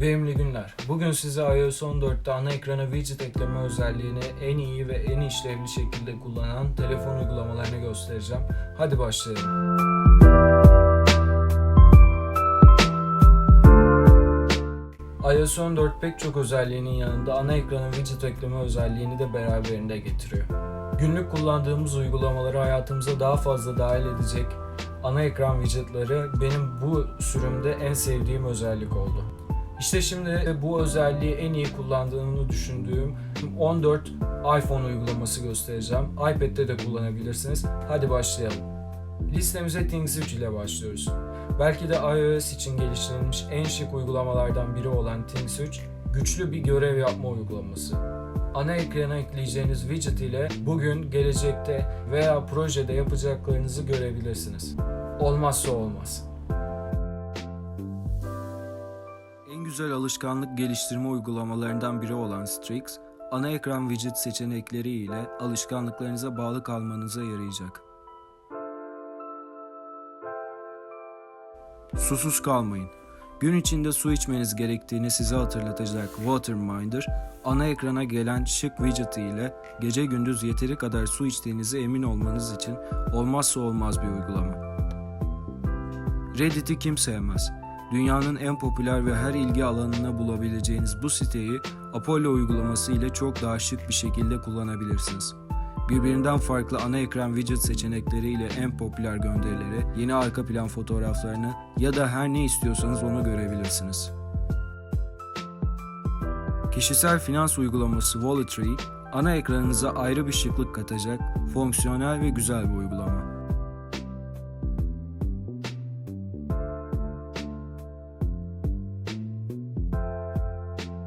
Verimli günler. Bugün size iOS 14'te ana ekrana widget ekleme özelliğini en iyi ve en işlevli şekilde kullanan telefon uygulamalarını göstereceğim. Hadi başlayalım. iOS 14 pek çok özelliğinin yanında ana ekrana widget ekleme özelliğini de beraberinde getiriyor. Günlük kullandığımız uygulamaları hayatımıza daha fazla dahil edecek ana ekran widgetları benim bu sürümde en sevdiğim özellik oldu. İşte şimdi bu özelliği en iyi kullandığını düşündüğüm 14 iPhone uygulaması göstereceğim. iPad'de de kullanabilirsiniz. Hadi başlayalım. Listemize Things 3 ile başlıyoruz. Belki de iOS için geliştirilmiş en şık uygulamalardan biri olan Things 3, güçlü bir görev yapma uygulaması. Ana ekrana ekleyeceğiniz widget ile bugün, gelecekte veya projede yapacaklarınızı görebilirsiniz. Olmazsa olmaz. Güzel alışkanlık geliştirme uygulamalarından biri olan Strix, ana ekran widget seçenekleri ile alışkanlıklarınıza bağlı kalmanıza yarayacak. Susuz kalmayın. Gün içinde su içmeniz gerektiğini size hatırlatacak Waterminder, ana ekrana gelen şık widget ile gece gündüz yeteri kadar su içtiğinize emin olmanız için olmazsa olmaz bir uygulama. Reddit'i kim sevmez? Dünyanın en popüler ve her ilgi alanına bulabileceğiniz bu siteyi Apollo uygulaması ile çok daha şık bir şekilde kullanabilirsiniz. Birbirinden farklı ana ekran widget seçenekleri ile en popüler gönderileri, yeni arka plan fotoğraflarını ya da her ne istiyorsanız onu görebilirsiniz. Kişisel finans uygulaması Walletry, ana ekranınıza ayrı bir şıklık katacak, fonksiyonel ve güzel bir uygulama.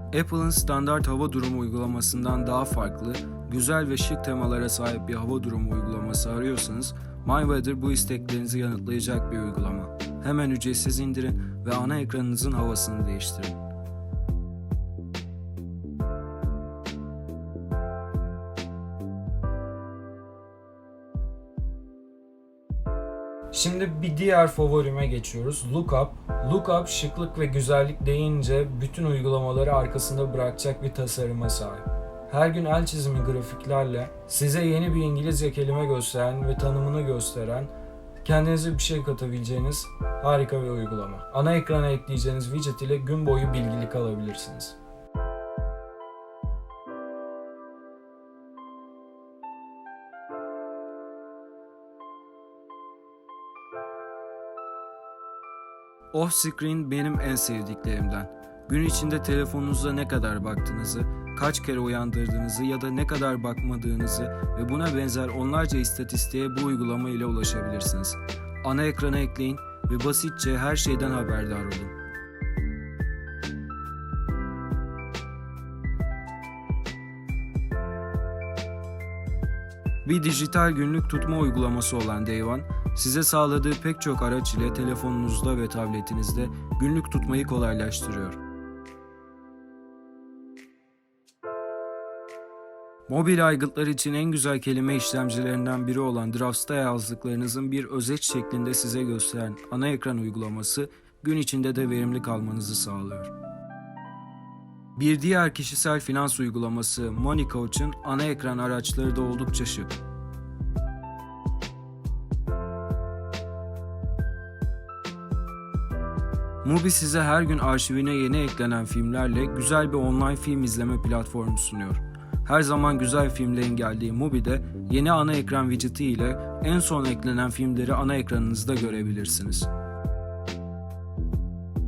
Apple'ın standart hava durumu uygulamasından daha farklı, güzel ve şık temalara sahip bir hava durumu uygulaması arıyorsanız, MyWeather bu isteklerinizi yanıtlayacak bir uygulama. Hemen ücretsiz indirin ve ana ekranınızın havasını değiştirin. Şimdi bir diğer favorime geçiyoruz. Lookup. Lookup şıklık ve güzellik deyince bütün uygulamaları arkasında bırakacak bir tasarıma sahip. Her gün el çizimi grafiklerle size yeni bir İngilizce kelime gösteren ve tanımını gösteren, kendinize bir şey katabileceğiniz harika bir uygulama. Ana ekrana ekleyeceğiniz widget ile gün boyu bilgili kalabilirsiniz. Off screen benim en sevdiklerimden. Gün içinde telefonunuza ne kadar baktığınızı, kaç kere uyandırdığınızı ya da ne kadar bakmadığınızı ve buna benzer onlarca istatistiğe bu uygulama ile ulaşabilirsiniz. Ana ekrana ekleyin ve basitçe her şeyden haberdar olun. Bir dijital günlük tutma uygulaması olan Day One, size sağladığı pek çok araç ile telefonunuzda ve tabletinizde günlük tutmayı kolaylaştırıyor. Mobil aygıtlar için en güzel kelime işlemcilerinden biri olan Drafts'ta yazdıklarınızın bir özet şeklinde size gösteren ana ekran uygulaması gün içinde de verimli kalmanızı sağlıyor. Bir diğer kişisel finans uygulaması Money Coach'un ana ekran araçları da oldukça şık. Mubi size her gün arşivine yeni eklenen filmlerle güzel bir online film izleme platformu sunuyor. Her zaman güzel filmlerin geldiği Mubi'de yeni ana ekran widgeti ile en son eklenen filmleri ana ekranınızda görebilirsiniz.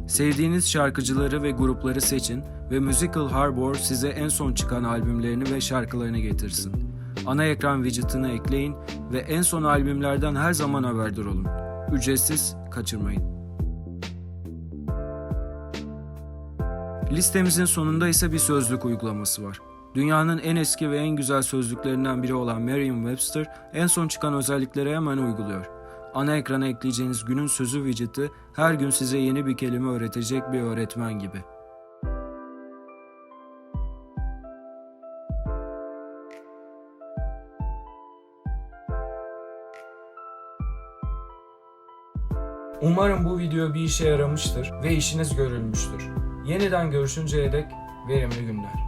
Sevdiğiniz şarkıcıları ve grupları seçin ve Musical Harbor size en son çıkan albümlerini ve şarkılarını getirsin. Ana ekran widgetini ekleyin ve en son albümlerden her zaman haberdar olun. Ücretsiz, kaçırmayın. Listemizin sonunda ise bir sözlük uygulaması var. Dünyanın en eski ve en güzel sözlüklerinden biri olan Merriam-Webster en son çıkan özelliklere hemen uyguluyor. Ana ekrana ekleyeceğiniz günün sözü widgeti her gün size yeni bir kelime öğretecek bir öğretmen gibi. Umarım bu video bir işe yaramıştır ve işiniz görülmüştür. Yeniden görüşünceye dek verimli günler.